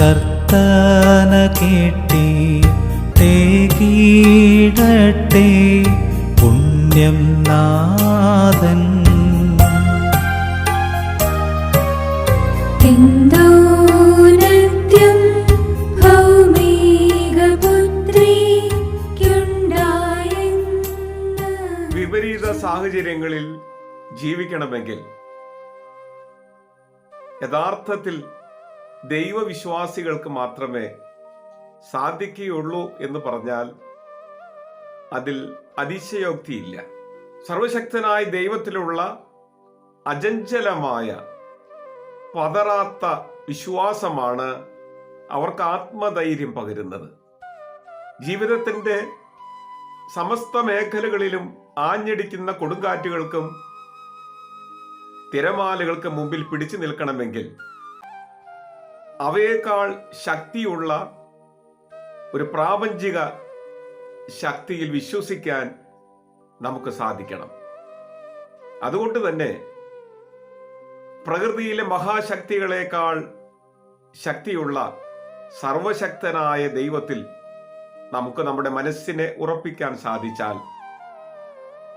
ചർത്തന കേട്ടി തേകീടട്ടെ പുണ്യം നാഥൻ. വിപരീത സാഹചര്യങ്ങളിൽ ജീവിക്കണമെങ്കിൽ യഥാർത്ഥത്തിൽ ദൈവവിശ്വാസികൾക്ക് മാത്രമേ സാധിക്കുകയുള്ളൂ എന്ന് പറഞ്ഞാൽ അതിൽ അതിശയോക്തിയില്ല. സർവശക്തനായ ദൈവത്തിലുള്ള അജഞ്ചലമായ പതറാത്ത വിശ്വാസമാണ് അവർക്ക് ആത്മധൈര്യം പകരുന്നത്. ജീവിതത്തിന്റെ സമസ്ത മേഖലകളിലും ആഞ്ഞടിക്കുന്ന കൊടുങ്കാറ്റുകൾക്കും തിരമാലകൾക്ക് മുമ്പിൽ പിടിച്ചു നിൽക്കണമെങ്കിൽ അവയേക്കാൾ ശക്തിയുള്ള ഒരു പ്രാപഞ്ചിക ശക്തിയിൽ വിശ്വസിക്കാൻ നമുക്ക് സാധിക്കണം. അതുകൊണ്ട് തന്നെ പ്രകൃതിയിലെ മഹാശക്തികളെക്കാൾ ശക്തിയുള്ള സർവശക്തനായ ദൈവത്തിൽ നമുക്ക് നമ്മുടെ മനസ്സിനെ ഉറപ്പിക്കാൻ സാധിച്ചാൽ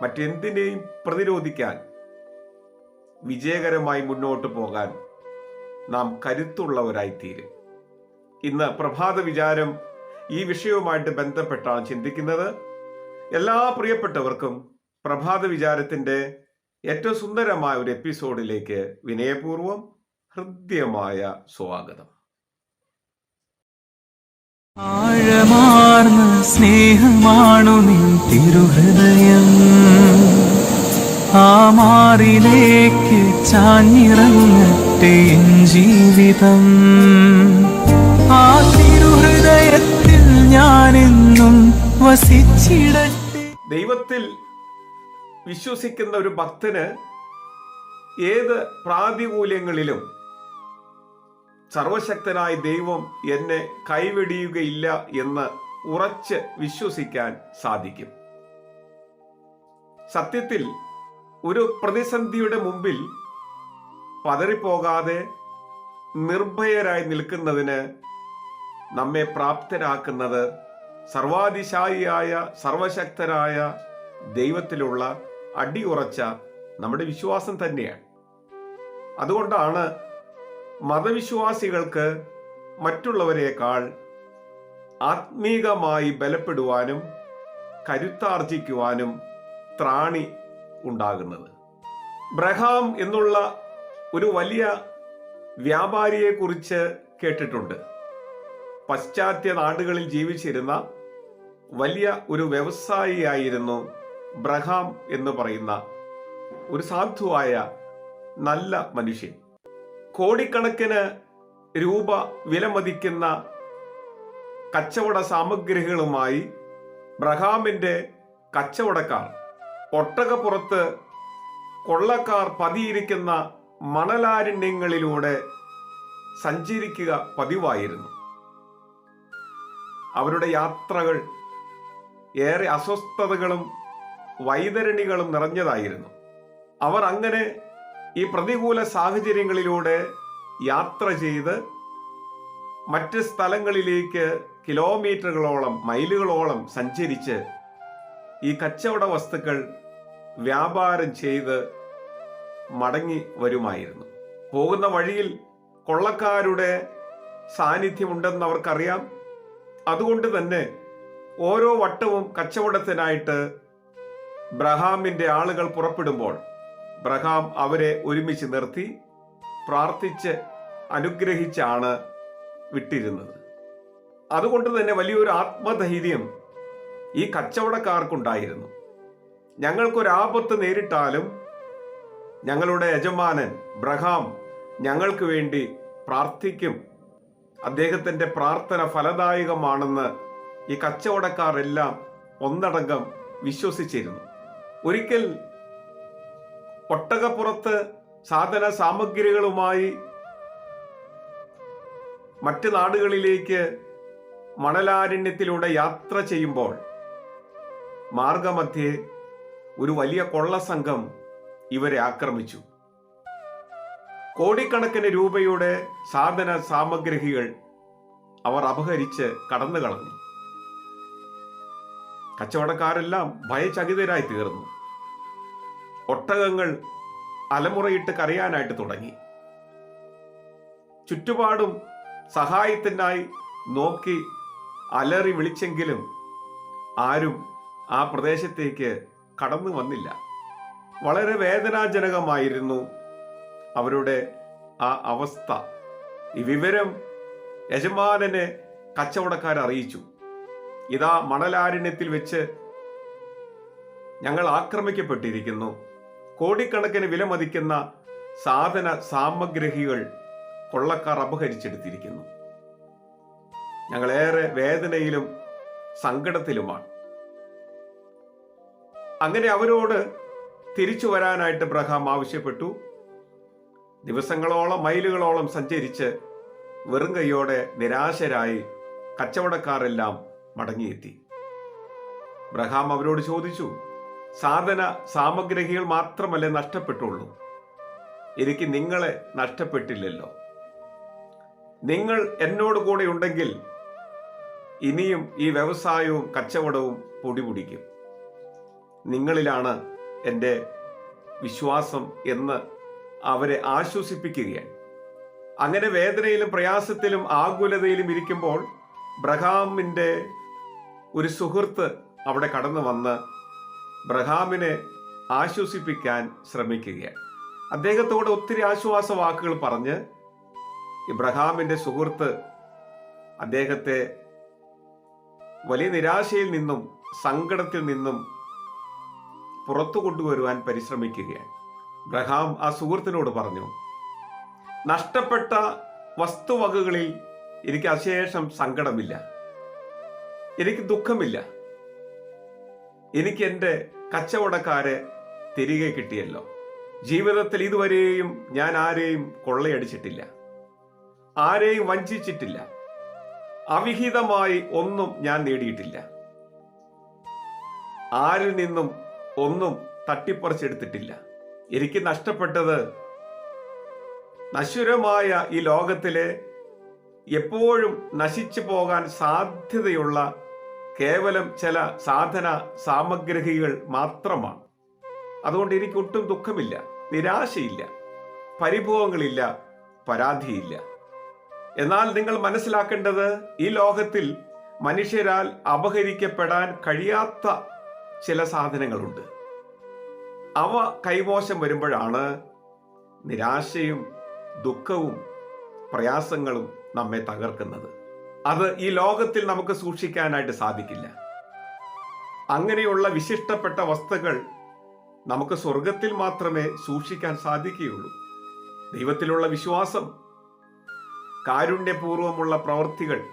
മറ്റെന്തിനേയും പ്രതിരോധിക്കാൻ വിജയകരമായി മുന്നോട്ട് പോകാൻ നാം കരുത്തുള്ളവരായിത്തീരും. ഇന്ന് പ്രഭാത വിചാരം ഈ വിഷയവുമായിട്ട് ബന്ധപ്പെട്ടാണ് ചിന്തിക്കുന്നത്. എല്ലാ പ്രിയപ്പെട്ടവർക്കും പ്രഭാത വിചാരത്തിന്റെ ഏറ്റവും സുന്ദരമായ ഒരു എപ്പിസോഡിലേക്ക് വിനയപൂർവം ഹൃദ്യമായ സ്വാഗതം. ആഴമാർന്ന സ്നേഹമാണു നീ തിരുഹൃദയം. ആ മാറിലേക്ക് ചാഞ്ഞിറങ്ങട്ടെ എൻ ജീവിതം. ആ തിരുഹൃദയത്തിൽ ഞാനെന്നും വസിച്ചിടട്ടെ. ദൈവത്തിൽ വിശ്വസിക്കുന്ന ഒരു ഭക്തന് ഏത് പ്രാതികൂല്യങ്ങളിലും സർവശക്തനായ ദൈവം എന്നെ കൈവെടിയുകയില്ല എന്ന് ഉറച്ച് വിശ്വസിക്കാൻ സാധിക്കും. സത്യത്തിൽ ഒരു പ്രതിസന്ധിയുടെ മുമ്പിൽ പതറിപ്പോകാതെ നിർഭയരായി നിൽക്കുന്നതിന് നമ്മെ പ്രാപ്തരാക്കുന്നത് സർവാതിശായിയായ സർവശക്തരായ ദൈവത്തിലുള്ള അടിയുറച്ച നമ്മുടെ വിശ്വാസം തന്നെയാണ്. അതുകൊണ്ടാണ് മതവിശ്വാസികൾക്ക് മറ്റുള്ളവരെക്കാൾ ആത്മീകമായി ബലപ്പെടുവാനും കരുത്താർജിക്കുവാനും ത്രാണി ഉണ്ടാകുന്നത്. ബ്രഹാം എന്നുള്ള ഒരു വലിയ വ്യാപാരിയെ കുറിച്ച് കേട്ടിട്ടുണ്ട്. പശ്ചാത്യ നാടുകളിൽ ജീവിച്ചിരുന്ന വലിയ ഒരു വ്യവസായിയായിരുന്നു ബ്രഹാം എന്ന് പറയുന്ന ഒരു സാധുവായ നല്ല മനുഷ്യൻ. കോടിക്കണക്കിന് രൂപ വിലമതിക്കുന്ന കച്ചവട സാമഗ്രികളുമായി ബ്രഹാമിന്റെ കച്ചവടക്കാർ ഒട്ടകപ്പുറത്ത് കൊള്ളക്കാർ പതിയിരിക്കുന്ന മണലാരണ്യങ്ങളിലൂടെ സഞ്ചരിക്കുക പതിവായിരുന്നു. അവരുടെ യാത്രകൾ ഏറെ അസ്വസ്ഥതകളും വൈതരണികളും നിറഞ്ഞതായിരുന്നു. അവർ അങ്ങനെ ഈ പ്രതികൂല സാഹചര്യങ്ങളിലൂടെ യാത്ര ചെയ്ത് മറ്റ് സ്ഥലങ്ങളിലേക്ക് കിലോമീറ്ററുകളോളം മൈലുകളോളം സഞ്ചരിച്ച് ഈ കച്ചവട വസ്തുക്കൾ വ്യാപാരം ചെയ്ത് മടങ്ങി വരുമായിരുന്നു. പോകുന്ന വഴിയിൽ കൊള്ളക്കാരുടെ സാന്നിധ്യമുണ്ടെന്ന് അവർക്കറിയാം അതുകൊണ്ട് തന്നെ ഓരോ വട്ടവും കച്ചവടത്തിനായിട്ട് ബ്രഹാമിന്റെ ആളുകൾ പുറപ്പെടുമ്പോൾ ബ്രഹാം അവരെ ഒരുമിച്ച് നിർത്തി പ്രാർത്ഥിച്ച് അനുഗ്രഹിച്ചാണ് വിട്ടിരുന്നത്. അതുകൊണ്ട് തന്നെ വലിയൊരു ആത്മധൈര്യം ഈ കച്ചവടക്കാർക്കുണ്ടായിരുന്നു. ഞങ്ങൾക്കൊരാപത്ത് നേരിട്ടാലും ഞങ്ങളുടെ യജമാനൻ ബ്രഹാം ഞങ്ങൾക്ക് വേണ്ടി പ്രാർത്ഥിക്കും. അദ്ദേഹത്തിന്റെ പ്രാർത്ഥന ഫലദായകമാണെന്ന് ഈ കച്ചവടക്കാർ എല്ലാം ഒന്നടങ്കം വിശ്വസിച്ചിരുന്നു. ഒരിക്കൽ ഒട്ടകപ്പുറത്ത് സാധന സാമഗ്രികളുമായി മറ്റ് നാടുകളിലേക്ക് മണലാരണ്യത്തിലൂടെ യാത്ര ചെയ്യുമ്പോൾ മാർഗമധ്യേ ഒരു വലിയ കൊള്ളസംഘം ഇവരെ ആക്രമിച്ചു. കോടിക്കണക്കിന് രൂപയുടെ സാധന സാമഗ്രികൾ അവർ അപഹരിച്ച് കടന്നു കളഞ്ഞു കച്ചവടക്കാരെല്ലാം ഭയചകിതരായി തീർന്നു. ഒട്ടകങ്ങൾ അലമുറയിട്ട് കരയാനായിട്ട് തുടങ്ങി. ചുറ്റുപാടും സഹായത്തിനായി നോക്കി അലറി വിളിച്ചെങ്കിലും ആരും ആ പ്രദേശത്തേക്ക് കടന്നു വന്നില്ല. വളരെ വേദനാജനകമായിരുന്നു അവരുടെ ആ അവസ്ഥ. ഈ വിവരം യജമാനനെ കച്ചവടക്കാരെ അറിയിച്ചു. ഇതാ മണലാരണ്യത്തിൽ വെച്ച് ഞങ്ങൾ ആക്രമിക്കപ്പെട്ടിരിക്കുന്നു. കോടിക്കണക്കിന് വിലമതിക്കുന്ന സാധന സാമഗ്രഹികൾ കൊള്ളക്കാർ അപഹരിച്ചെടുത്തിരിക്കുന്നു. ഞങ്ങളേറെ വേദനയിലും സങ്കടത്തിലുമാണ്. അങ്ങനെ അവരോട് തിരിച്ചു വരാനായിട്ട് ബ്രഹാം ആവശ്യപ്പെട്ടു. ദിവസങ്ങളോളം മൈലുകളോളം സഞ്ചരിച്ച് വെറും കൈയോടെ നിരാശരായി കച്ചവടക്കാരെല്ലാം മടങ്ങിയെത്തി. ബ്രഹാം അവരോട് ചോദിച്ചു സാധന സാമഗ്രഹികൾ മാത്രമല്ലേ നഷ്ടപ്പെട്ടുള്ളൂ? എനിക്ക് നിങ്ങളെ നഷ്ടപ്പെട്ടില്ലല്ലോ. നിങ്ങൾ എന്നോട് കൂടെ ഉണ്ടെങ്കിൽ ഇനിയും ഈ വ്യവസായവും കച്ചവടവും പൊടിപിടിക്കും നിങ്ങളിലാണ് എന്റെ വിശ്വാസം എന്ന് അവരെ ആശ്വസിപ്പിക്കുകയാണ്. അങ്ങനെ വേദനയിലും പ്രയാസത്തിലും ആകുലതയിലും ഇരിക്കുമ്പോൾ ബ്രഹാമിന്റെ ഒരു സുഹൃത്ത് അവിടെ കടന്നു വന്ന് ബ്രഹാമിനെ ആശ്വസിപ്പിക്കാൻ ശ്രമിക്കുകയാണ്. അദ്ദേഹത്തോട് ഒത്തിരി ആശ്വാസ വാക്കുകൾ പറഞ്ഞ് ഇബ്രഹാമിന്റെ സുഹൃത്ത് അദ്ദേഹത്തെ വലിയ നിരാശയിൽ നിന്നും സങ്കടത്തിൽ നിന്നും പുറത്തു കൊണ്ടുവരുവാൻ പരിശ്രമിക്കുകയാണ്. ബ്രഹാം ആ സുഹൃത്തിനോട് പറഞ്ഞു നഷ്ടപ്പെട്ട വസ്തുവകകളിൽ എനിക്ക് അശേഷം സങ്കടമില്ല. എനിക്ക് ദുഃഖമില്ല. എനിക്ക് എന്റെ കച്ചവടക്കാരെ തിരികെ കിട്ടിയല്ലോ. ജീവിതത്തിൽ ഇതുവരെയും ഞാൻ ആരെയും കൊള്ളയടിച്ചിട്ടില്ല. ആരെയും വഞ്ചിച്ചിട്ടില്ല. അവിഹിതമായി ഒന്നും ഞാൻ നേടിയിട്ടില്ല. ആരിൽ നിന്നും ഒന്നും തട്ടിപ്പറിച്ചെടുത്തിട്ടില്ല. എനിക്ക് നഷ്ടപ്പെട്ടത് നശ്വരമായ ഈ ലോകത്തിലെ എപ്പോഴും നശിച്ചു പോകാൻ സാധ്യതയുള്ള കേവലം ചില സാധന സാമഗ്രഹികൾ മാത്രമാണ്. അതുകൊണ്ട് എനിക്ക് ഒട്ടും ദുഃഖമില്ല നിരാശയില്ല പരിഭവങ്ങളില്ല പരാതിയില്ല. എന്നാൽ നിങ്ങൾ മനസ്സിലാക്കേണ്ടത് ഈ ലോകത്തിൽ മനുഷ്യരാൽ അപഹരിക്കപ്പെടാൻ കഴിയാത്ത ചില സാധനങ്ങളുണ്ട്. അവ കൈമോശം വരുമ്പോഴാണ് നിരാശയും ദുഃഖവും പ്രയാസങ്ങളും നമ്മെ തകർക്കുന്നത്. അത് ഈ ലോകത്തിൽ നമുക്ക് സൂക്ഷിക്കാനായിട്ട് സാധിക്കില്ല. അങ്ങനെയുള്ള വിശിഷ്ടപ്പെട്ട വസ്തുക്കൾ നമുക്ക് സ്വർഗത്തിൽ മാത്രമേ സൂക്ഷിക്കാൻ സാധിക്കുകയുള്ളൂ. ദൈവത്തിലുള്ള വിശ്വാസം കാരുണ്യപൂർവമുള്ള പ്രവൃത്തികൾ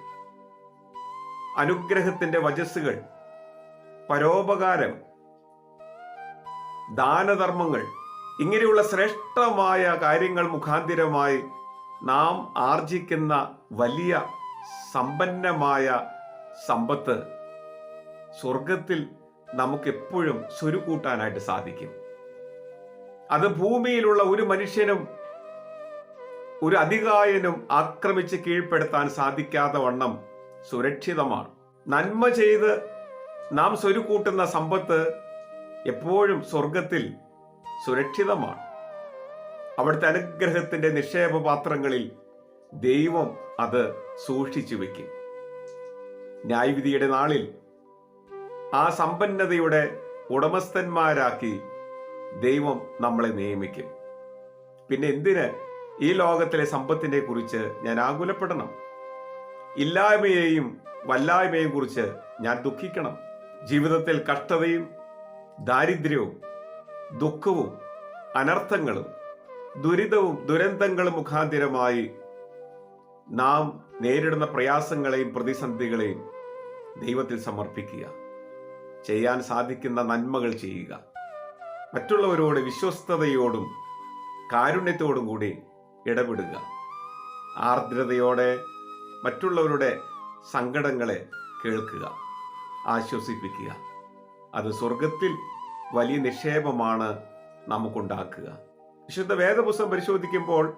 അനുഗ്രഹത്തിന്റെ വചസ്സുകൾ പരോപകാരം ദാനധർമ്മങ്ങൾ ഇങ്ങനെയുള്ള ശ്രേഷ്ഠമായ കാര്യങ്ങൾ മുഖാന്തിരമായി നാം ആർജിക്കുന്ന വലിയ സമ്പന്നമായ സമ്പത്ത് സ്വർഗത്തിൽ നമുക്കെപ്പോഴും സ്വരുക്കൂട്ടാനായിട്ട് സാധിക്കും. അത് ഭൂമിയിലുള്ള ഒരു മനുഷ്യനും ഒരു അധികായനും ആക്രമിച്ച് കീഴ്പ്പെടുത്താൻ സാധിക്കാത്ത വണ്ണം സുരക്ഷിതമാണ്. നന്മ ചെയ്ത് നാം സ്വരുക്കൂട്ടുന്ന സമ്പത്ത് എപ്പോഴും സ്വർഗത്തിൽ സുരക്ഷിതമാണ്. അവിടുത്തെ അനുഗ്രഹത്തിന്റെ നിക്ഷേപ പാത്രങ്ങളിൽ ദൈവം അത് സൂക്ഷിച്ചു വെക്കും. ന്യായവിധിയുടെ നാളിൽ ആ സമ്പന്നതയുടെ ഉടമസ്ഥന്മാരാക്കി ദൈവം നമ്മളെ നിയമിക്കും. പിന്നെ എന്തിന് ഈ ലോകത്തിലെ സമ്പത്തിനെ കുറിച്ച് ഞാൻ ആകുലപ്പെടണം? ഇല്ലായ്മയെയും വല്ലായ്മയെയും കുറിച്ച് ഞാൻ ദുഃഖിക്കണം. ജീവിതത്തിൽ കഷ്ടതയും ദാരിദ്ര്യവും ദുഃഖവും അനർത്ഥങ്ങളും ദുരിതവും ദുരന്തങ്ങളും മുഖാന്തിരമായി നാം നേരിടുന്ന പ്രയാസങ്ങളെയും പ്രതിസന്ധികളെയും ദൈവത്തിൽ സമർപ്പിക്കുക. ചെയ്യാൻ സാധിക്കുന്ന നന്മകൾ ചെയ്യുക. മറ്റുള്ളവരോട് വിശ്വസ്തയോടും കാരുണ്യത്തോടും കൂടി ഇടപെടുക. ആർദ്രതയോടെ മറ്റുള്ളവരുടെ സങ്കടങ്ങളെ കേൾക്കുക. ആശ്വസിപ്പിക്കുക. അത് സ്വർഗത്തിൽ വലിയ നിക്ഷേപമാണ് നമുക്കുണ്ടാക്കുക. വിശുദ്ധ വേദപുസ്തകം പരിശോധിക്കുമ്പോൾ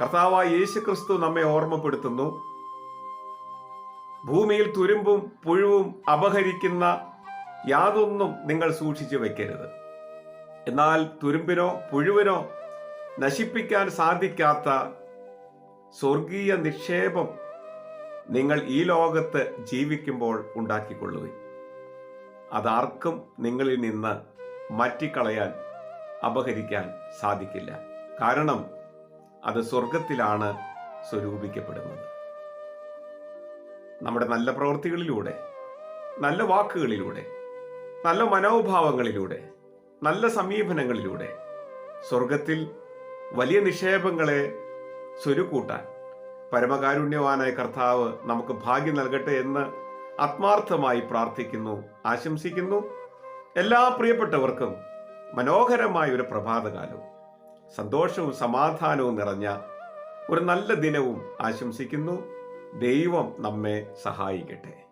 കർത്താവായ യേശു ക്രിസ്തു നമ്മെ ഓർമ്മപ്പെടുത്തുന്നു. ഭൂമിയിൽ തുരുമ്പും പുഴുവും അപഹരിക്കുന്ന യാതൊന്നും നിങ്ങൾ സൂക്ഷിച്ചു വെക്കരുത്. എന്നാൽ തുരുമ്പിനോ പുഴുവിനോ നശിപ്പിക്കാൻ സാധിക്കാത്ത സ്വർഗീയ നിക്ഷേപം നിങ്ങൾ ഈ ലോകത്ത് ജീവിക്കുമ്പോൾ ഉണ്ടാക്കിക്കൊള്ളുവിൻ. അതാർക്കും നിങ്ങളിൽ നിന്ന് മാറ്റിക്കളയാൻ അപഹരിക്കാൻ സാധിക്കില്ല. കാരണം അത് സ്വർഗത്തിലാണ് സ്വരൂപിക്കപ്പെടുന്നത്. നമ്മുടെ നല്ല പ്രവൃത്തികളിലൂടെ നല്ല വാക്കുകളിലൂടെ നല്ല മനോഭാവങ്ങളിലൂടെ നല്ല സമീപനങ്ങളിലൂടെ സ്വർഗത്തിൽ വലിയ നിക്ഷേപങ്ങളെ സ്വരുക്കൂട്ടാൻ പരമകാരുണ്യവാനായ കർത്താവ് നമുക്ക് ഭാഗ്യം നൽകട്ടെ എന്ന് ആത്മാർത്ഥമായി പ്രാർത്ഥിക്കുന്നു ആശംസിക്കുന്നു. എല്ലാ പ്രിയപ്പെട്ടവർക്കും മനോഹരമായ ഒരു പ്രഭാതകാലവും സന്തോഷവും സമാധാനവും നിറഞ്ഞ ഒരു നല്ല ദിനവും ആശംസിക്കുന്നു. ദൈവം നമ്മെ സഹായിക്കട്ടെ.